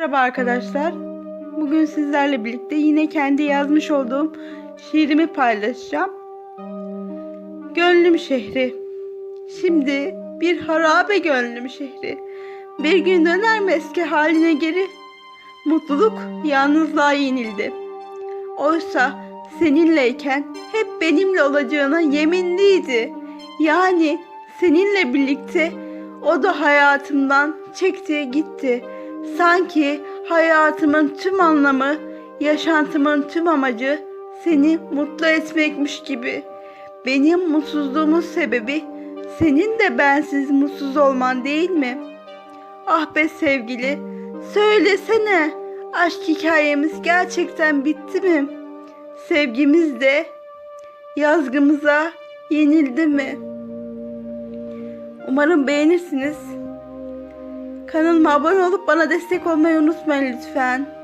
Merhaba arkadaşlar. Bugün sizlerle birlikte yine kendi yazmış olduğum şiirimi paylaşacağım. Gönlüm şehri. Şimdi bir harabe gönlüm şehri. Bir gün döner mi eski haline geri? Mutluluk yalnızlığa yenildi. Oysa seninleyken hep benimle olacağına yeminliydi. Yani seninle birlikte o da hayatımdan çekti gitti. Sanki hayatımın tüm anlamı, yaşantımın tüm amacı seni mutlu etmekmiş gibi. Benim mutsuzluğumun sebebi senin de bensiz mutsuz olman değil mi? Ah be sevgili, söylesene aşk hikayemiz gerçekten bitti mi? Sevgimiz de yazgımıza yenildi mi? Umarım beğenirsiniz. Kanalıma abone olup bana destek olmayı unutmayın lütfen.